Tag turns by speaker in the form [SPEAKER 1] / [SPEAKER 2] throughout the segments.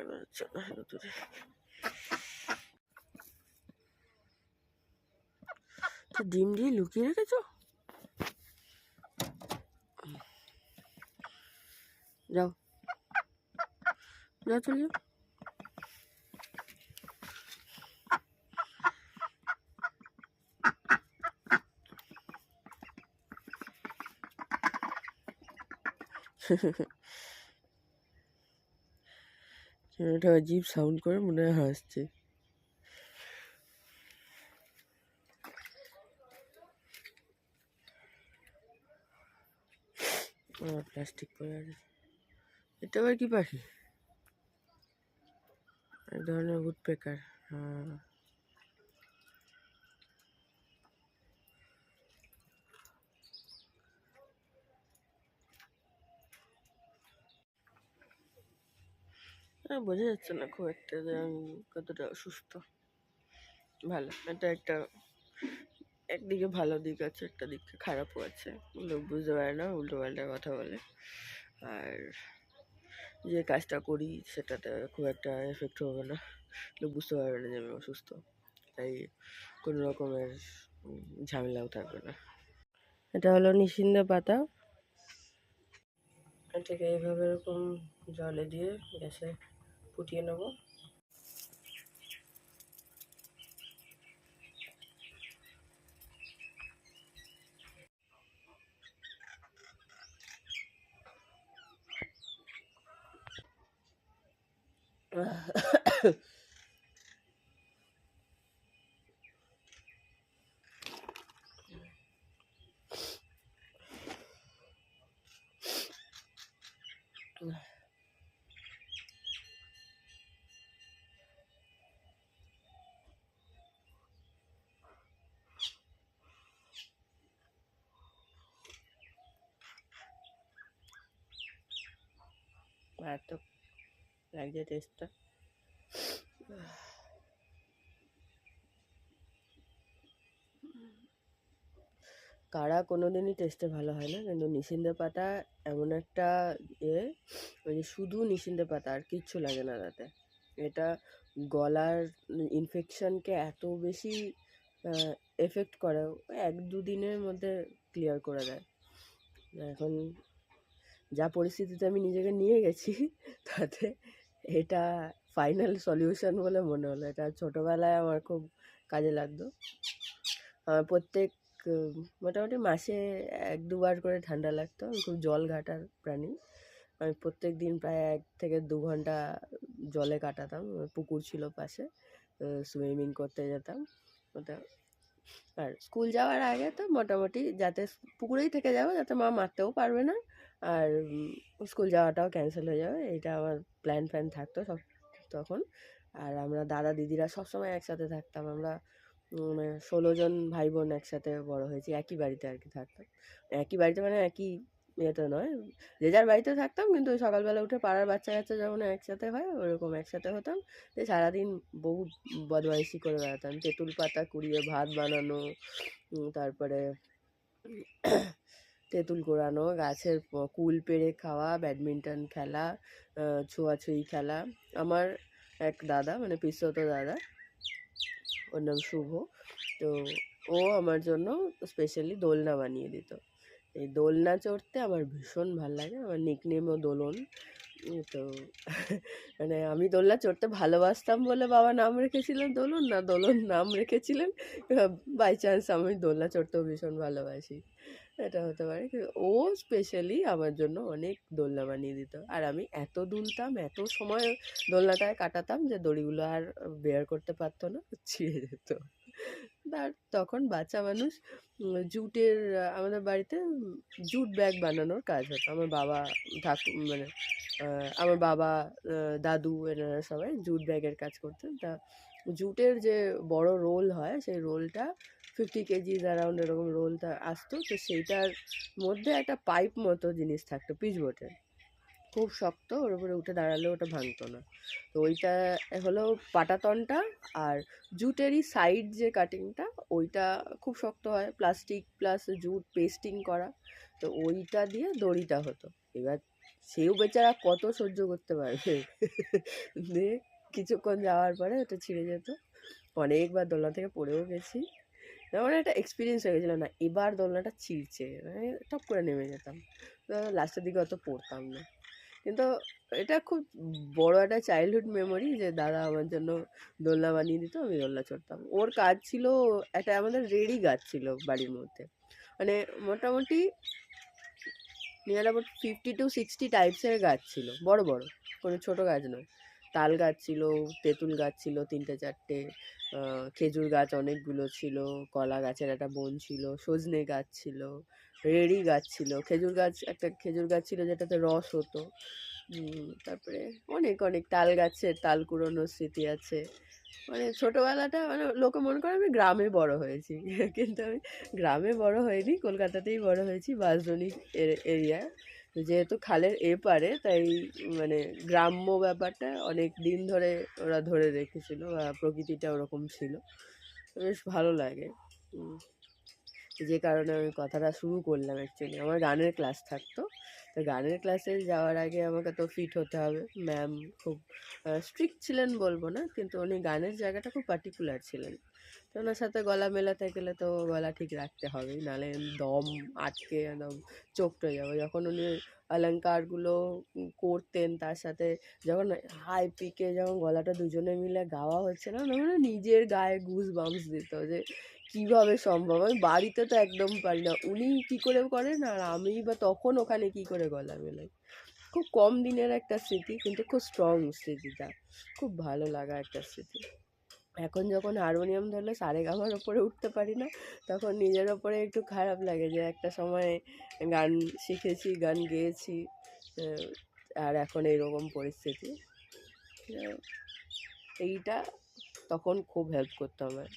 [SPEAKER 1] লাগানো যাচ্ছে না দূরে। ডিম দিয়ে লুকিয়ে রেখেছো? যাও। যাও চলে যাও। একটা অজীব সাউন্ড করে মনে হয় হাসছে। প্লাস্টিক পরে আছে। এটা আবার কি পাখি? এক ধরনের উড পেকার হ্যাঁ। হ্যাঁ বোঝা যাচ্ছে না খুব একটা যে আমি কতটা অসুস্থ। ভালো, এটা একটা একদিকে ভালো দিক আছে, একটা দিক খারাপও আছে। লোক বুঝতে পারে না উল্টো পাল্টা কথা বলে। আর যে কাজটা করি, সেটাতে খুব একটা এফেক্ট হবে না। লোক বুঝতে পারবে না যে আমি অসুস্থ। তাই কোনো রকমের ঝামেলাও থাকবে না। এটা হলো নিশিন্দা পাতা। এটাকে এইভাবে এরকম জলে দিয়ে গ্যাসে ফুটিয়ে নেবো মারাত্মক লাগছে টেস্টটা কারা কোনো দিনই টেস্টে ভালো হয় না, কিন্তু নিশিন্দে পাতা এমন একটা এ মানে শুধু নিশিন্দে পাতা, আর কিচ্ছু লাগে না তাতে। এটা গলার ইনফেকশানকে এত বেশি এফেক্ট করে, এক দু দিনের মধ্যে ক্লিয়ার করে দেয়। এখন যা পরিস্থিতিতে আমি নিজেকে নিয়ে গেছি, তাতে এটা ফাইনাল সলিউশন বলে মনে হলো। এটা ছোটোবেলায় আমার খুব কাজে লাগতো। প্রত্যেক, মোটামুটি মাসে এক দুবার করে ঠান্ডা লাগতো। আমি খুব জল ঘাটার প্রাণী। আমি প্রত্যেক দিন প্রায় এক থেকে দু ঘণ্টা জলে কাটাতাম। পুকুর ছিল পাশে সুইমিং করতে যেতাম। ওটা, আর স্কুল যাওয়ার আগে তো মোটামুটি যাতে পুকুরেই থেকে যাব, যাতে মা মারতেও পারবে না। আর স্কুল যাওয়াটাও ক্যান্সেল হয়ে যাবে। এটা আমার প্ল্যান ফ্যান থাকতো সব তখন। আর আমরা দাদা দিদিরা সবসময় একসাথে থাকতাম। আমরা মানে ষোলো জন ভাই বোন একসাথে বড় হয়েছি। একই বাড়িতে আর কি থাকতাম। একই বাড়িতে মানে একই ইয়েতে নয়। যে যার বাড়িতে থাকতাম কিন্তু সকালবেলা উঠে পাড়ার বাচ্চা কাচ্চা যেমন একসাথে হয়, ওরকম একসাথে হতাম। দিয়ে সারাদিন বহু বদমাইশি করে বেড়াতাম। তেঁতুল পাতা কুড়িয়ে ভাত বানানো তারপরে তেঁতুল কোড়ানো গাছের কুল পেড়ে খাওয়া, ব্যাডমিন্টন খেলা ছোঁয়াছুঁয়ি খেলা। আমার এক দাদা মানে পিসত দাদা, ওর নাম শুভ। তো ও আমার জন্য স্পেশালি দোলনা বানিয়ে দিত। এই দোলনা চড়তে আমার ভীষণ ভালো লাগে, আমার নিকনেমও দোলন। তো মানে আমি দোলনা চড়তে ভালোবাসতাম বলে বাবা নাম রেখেছিলেন দোলন না দোলন নাম রেখেছিলেন বাই চান্স আমি দোলনা চড়তেও ভীষণ ভালোবাসি। এটা হতে পারে ও স্পেশালি আমার জন্য অনেক দোলনা বানিয়ে দিত। আর আমি এত দুলতাম, এত সময় দোলনাটায় কাটাতাম যে দড়িগুলো আর বেয়ার করতে পারতো না, ছিঁড়ে যেত। আর তখন বাচ্চা মানুষ জুটের, আমাদের বাড়িতে জুট ব্যাগ বানানোর কাজ হতো। আমার বাবা ঠাকু মানে আমার বাবা দাদু এনারা সবাই জুট ব্যাগের কাজ করতেন। তা জুটের যে বড় রোল হয়, সেই রোলটা ফিফটি কেজিস অ্যারাউন্ড এরকম রোলটা আসতো, তো সেইটার মধ্যে একটা পাইপ মতো জিনিস থাকতো পিচবোর্ডের খুব শক্ত, ওর উপরে উঠে দাঁড়ালে ওটা ভাঙতো না। তো ওইটা হলো পাটাতনটা আর জুটেরই সাইড যে কাটিংটা ওইটা খুব শক্ত হয় প্লাস্টিক প্লাস জুট পেস্টিং করা। তো ওইটা দিয়ে দড়িটা হতো। এবার সেও বেচারা কত সহ্য করতে পারবে? দিয়ে কিছুক্ষণ যাওয়ার পরে ওটা ছিঁড়ে যেত। অনেকবার দোলনা থেকে পড়েও গেছি। আমার একটা এক্সপিরিয়েন্স হয়ে গেছিল না, এবার দোলনাটা ছিঁড়ছে মানে টপ করে নেমে যেতাম। তো লাস্টের দিকে অত পড়তাম না। কিন্তু এটা খুব বড় একটা চাইল্ডহুড মেমোরি যে, দাদা আমার জন্য দোলনা বানিয়ে দিত, আমি দোলনা চড়তাম ওর কাজ ছিল একটা আমাদের রেডি গাছ ছিল বাড়ির মধ্যে। মানে মোটামুটি near about fifty to sixty টাইপসের গাছ ছিল, বড় বড়, কোনো ছোটো গাছ নয়। তাল গাছ ছিল, তেঁতুল গাছ ছিল, তিনটে চারটে খেজুর গাছ অনেকগুলো ছিল, কলা গাছের একটা বন ছিল, সজনে গাছ ছিল, রেড়ি গাছ ছিল। খেজুর গাছ, একটা খেজুর গাছ ছিল যেটাতে রস হতো। তারপরে অনেক অনেক তাল গাছের তাল কুড়োনোর স্মৃতি আছে। মানে ছোটোবেলাটা মানে লোকে মনে করে আমি গ্রামে বড় হয়েছি। কিন্তু আমি গ্রামে বড় হইনি, কলকাতাতেই বড় হয়েছি বাঁশদ্রোণী এরিয়ায় যেহেতু খালের এপারে, তাই মানে গ্রাম্য ব্যাপারটা অনেক দিন ধরে ওরা ধরে রেখেছিল বা প্রকৃতিটা ওরকম ছিল। বেশ ভালো লাগে। যে কারণে আমি কথাটা শুরু করলাম অ্যাকচুয়ালি আমার গানের ক্লাস থাকতো। তো গানের ক্লাসে যাওয়ার আগে আমাকে তো ফিট হতে হবে। ম্যাম খুব স্ট্রিক্ট ছিলেন বলব না, কিন্তু উনি গানের জায়গাটা খুব পার্টিকুলার ছিলেন। তো ওনার সাথে গলা মেলাতে গেলে তো গলা ঠিক রাখতে হবে নাহলে দম আটকে একদম চোপটে যাবে। যখন উনি অলঙ্কারগুলো করতেন, তার সাথে যখন হাই পিকে যখন গলাটা দুজনে মিলে গাওয়া হচ্ছে না, তখন নিজের গায়ে গুজ বাম্পস দিত যে কীভাবে সম্ভব? আমি বাড়িতে তো একদম পারি না। উনি কী করে করেন? আর আমি বা তখন ওখানে কী করে গলা মেলাই খুব কম দিনের একটা স্মৃতি, কিন্তু খুব স্ট্রং স্মৃতিটা। খুব ভালো লাগা একটা স্মৃতি। এখন যখন হারমোনিয়াম ধরলে সারে গামার ওপরে উঠতে পারি না, তখন নিজের ওপরে একটু খারাপ লাগে যে একটা সময় গান শিখেছি, গান গেয়েছি আর এখন এইরকম পরিস্থিতি। এইটা তখন খুব হেল্প করতো আমার।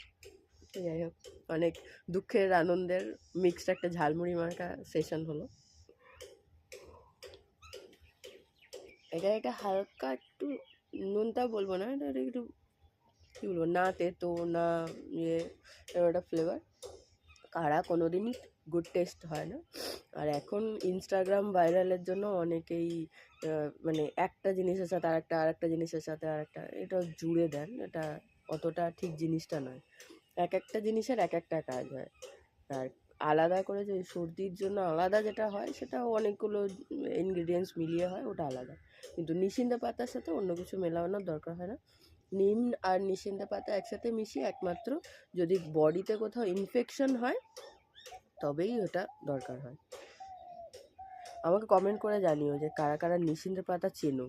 [SPEAKER 1] যাই হোক, অনেক দুঃখের, আনন্দের মিক্সড একটা ঝালমুড়ি মার্কা সেশন হলো। এটা একটা হালকা একটু নুনটা বলব না, এটা একটু কী বলব, না তেতো, না ইয়ে এরকম একটা ফ্লেভার কারা কোনো দিনই গুড টেস্ট হয় না। আর এখন ইনস্টাগ্রাম ভাইরালের জন্য অনেকেই মানে একটা জিনিসের সাথে আর একটা আর একটা জিনিসের সাথে আর একটা এটা জুড়ে দেন, এটা অতটা ঠিক জিনিসটা নয়। এক একটা জিনিসের এক একটা কাজ হয়। আর আলাদা করে যে সর্দির জন্য আলাদা যেটা হয় সেটা অনেকগুলো ইনগ্রিডিয়েন্টস মিলিয়ে হয়, ওটা আলাদা। কিন্তু নিশিন্দা পাতার সাথে অন্য কিছু মেলানোর দরকার হয় না। নিম আর নিশিন্দা পাতা একসাথে মিশিয়ে একমাত্র যদি বডিতে কোথাও ইনফেকশন হয়, তবেই ওটা দরকার হয়। আমাকে কমেন্ট করে জানিও যে কারা কারা নিশিন্দা পাতা চেনো।